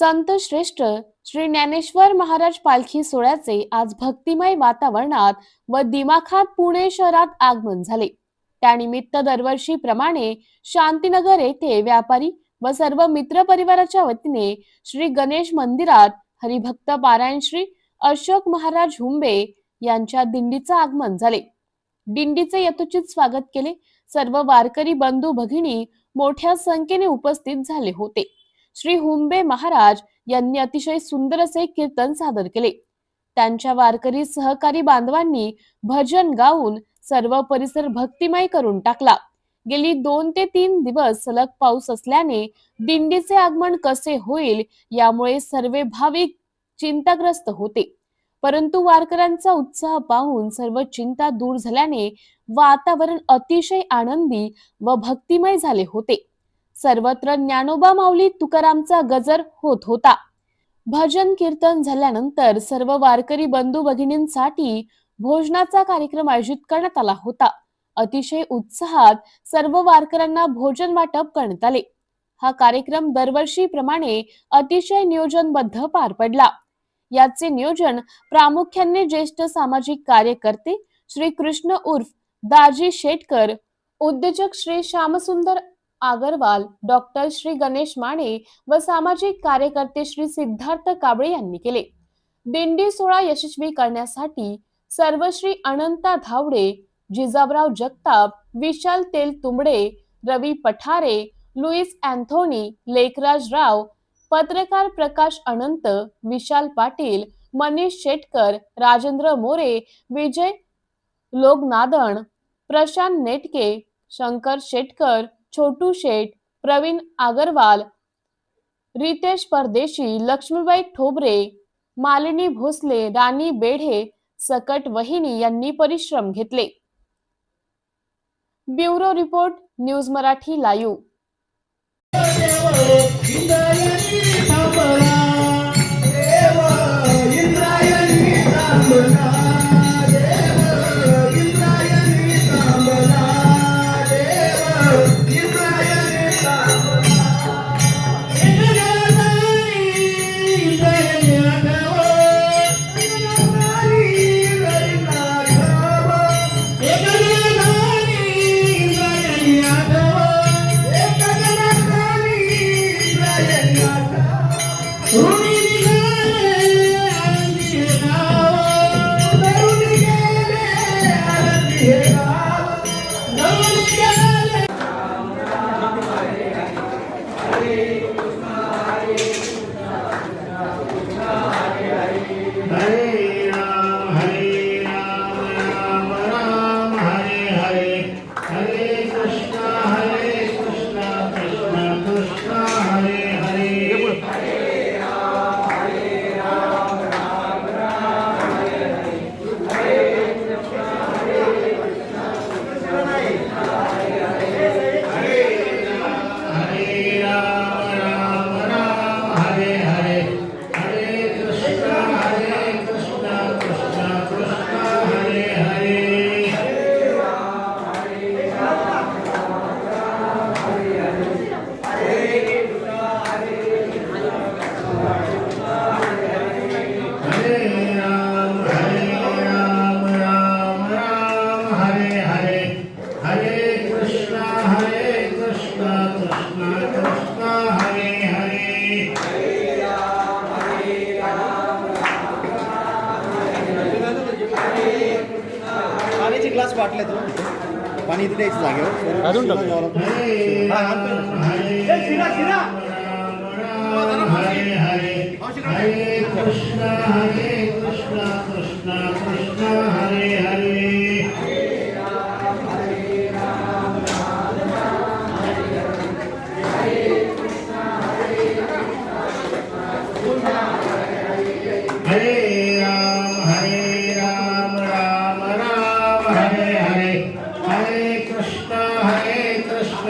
संत श्रेष्ठ श्री ज्ञानेश्वर महाराज पालखी सोहळ्याचे आज भक्तिमय वातावरणात व दिमाखात पुणे शहरात आगमन झाले. त्यानिमित्त दरवर्षीप्रमाणे शांतीनगर येथे व्यापारी व सर्व मित्र परिवाराच्या वतीने श्री गणेश मंदिरात हरिभक्त पारायण श्री अशोक महाराज हुंबे यांच्या दिंडीचं आगमन झाले. दिंडीचे यथोचित स्वागत केले. सर्व वारकरी बंधू भगिनी मोठ्या संख्येने उपस्थित झाले होते. श्री हुंबे महाराज यांनी अतिशय सुंदर असे कीर्तन सादर केले. त्यांच्या वारकरी सहकारी बांधवांनी भजन गाऊन सर्व परिसर भक्तिमय करून टाकला. गेली दोन ते तीन दिवस सलग पाऊस असल्याने दिंडीचे आगमन कसे होईल यामुळे सर्व भाविक चिंताग्रस्त होते. परंतु वारकऱ्यांचा उत्साह पाहून सर्व चिंता दूर झाल्याने वातावरण अतिशय आनंदी व भक्तिमय झाले होते. सर्वत्र ज्ञानोबा माऊली तुकारामचा गजर होत होता. भजन कीर्तन झाल्यानंतर सर्व वारकरी बंधू भगिनींसाठी भोजनाचा कार्यक्रम आयोजित करण्यात आला होता. अतिशय उत्साहात सर्व वारकऱ्यांना भोजन वाटप करण्यात आले. हा कार्यक्रम दरवर्षीप्रमाणे अतिशय नियोजनबद्ध पार पडला. याचे नियोजन प्रामुख्याने ज्येष्ठ सामाजिक कार्यकर्ते श्री कृष्ण उर्फ दाजी शेटकर उद्योजक श्री श्यामसुंदर आगरवाल डॉक्टर श्री गणेश माने व सामाजिक कार्यकर्ते श्री सिद्धार्थ काबळे यांनी केले. दिंडी सोहळा यशस्वी करण्यासाठी सर्व श्री अनंता धावडे जिजाबराव जगताप विशाल तेलतुंबडे रवी पठारे लुईस अँथोनी लेखराज राव पत्रकार प्रकाश अनंत विशाल पाटील मनीष शेटकर राजेंद्र मोरे विजय लोगनादण प्रशांत नेटके शंकर शेटकर छोटू शेठ प्रवीण आगरवाल रितेश परदेशी लक्ष्मीबाई ठोबरे मालिनी भोसले राणी बेढे सकट वहिनी यांनी परिश्रम घेतले. Bureau report news Marathi live. पाण्याचे ग्लास वाटले तो पाणी इथे द्यायचं जागेवर. अजून. हरे राम हरे राम राम हरे. हरे हरे कृष्णा हरे कृष्णा कृष्णा कृष्णा हरे हरे.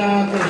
कृष्णा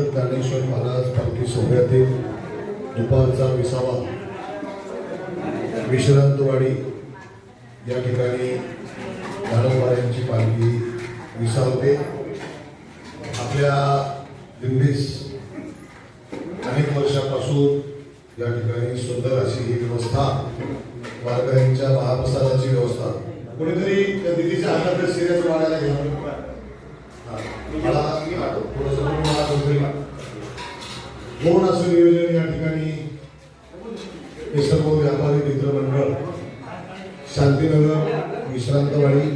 दुपारचा विसावा विश्रांतवाडी या ठिकाणी दानववाड्यांची पालखी विसावते. आपल्या दिंडीस अनेक वर्षापासून या ठिकाणी सुंदर अशी ही व्यवस्था वारकऱ्यांच्या महाप्रसादाची व्यवस्था. कोणीतरी त्या दिदीच्या हातात सिरियस वाढायला घ्या मी मला थोडंसं मला हात उचलून घ्या. असं नियोजन या ठिकाणी हे सर्व व्यापारी मित्रमंडळ शांतीनगर विश्रांतवाडी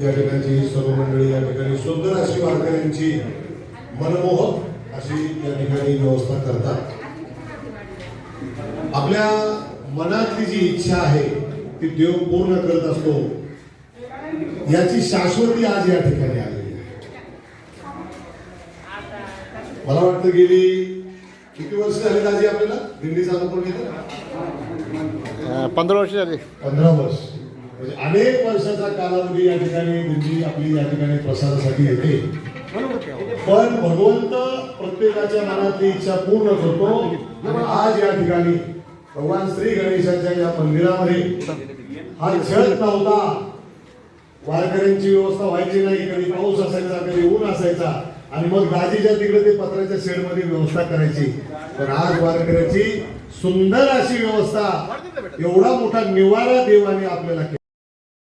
या ठिकाणची सर्व मंडळी या ठिकाणी सुंदर अशी वारकऱ्यांची मनमोहक अशी या ठिकाणी व्यवस्था करतात आपल्या मनातली जी इच्छा आहे ती देव पूर्ण करत असतो याची शाश्वती आज या ठिकाणी आली आहे मला वाटतं गेली किती वर्ष झाली दाजी आपल्याला? दिंडीचा अनुभव घेतला पंधरा वर्ष झाली. पंधरा वर्ष. म्हणजे अनेक वर्षाचा कालावधी या ठिकाणी दिंडी आपली या ठिकाणी प्रसारासाठी येते. पण भगवंत प्रत्येकाच्या मनातली इच्छा पूर्ण करतो. आज या ठिकाणी भगवान श्री गणेशाच्या या मंदिरामध्ये हा छत नव्हता वारकऱ्यांची व्यवस्था व्हायची नाही. कधी पाऊस असायचा कधी ऊन असायचा. आणि मग दाजीच्या तिकडे ते पत्र्याच्या शेडमध्ये व्यवस्था करायची. पण आज वारकऱ्याची सुंदर अशी व्यवस्था. एवढा मोठा निवारा देवाने आपल्याला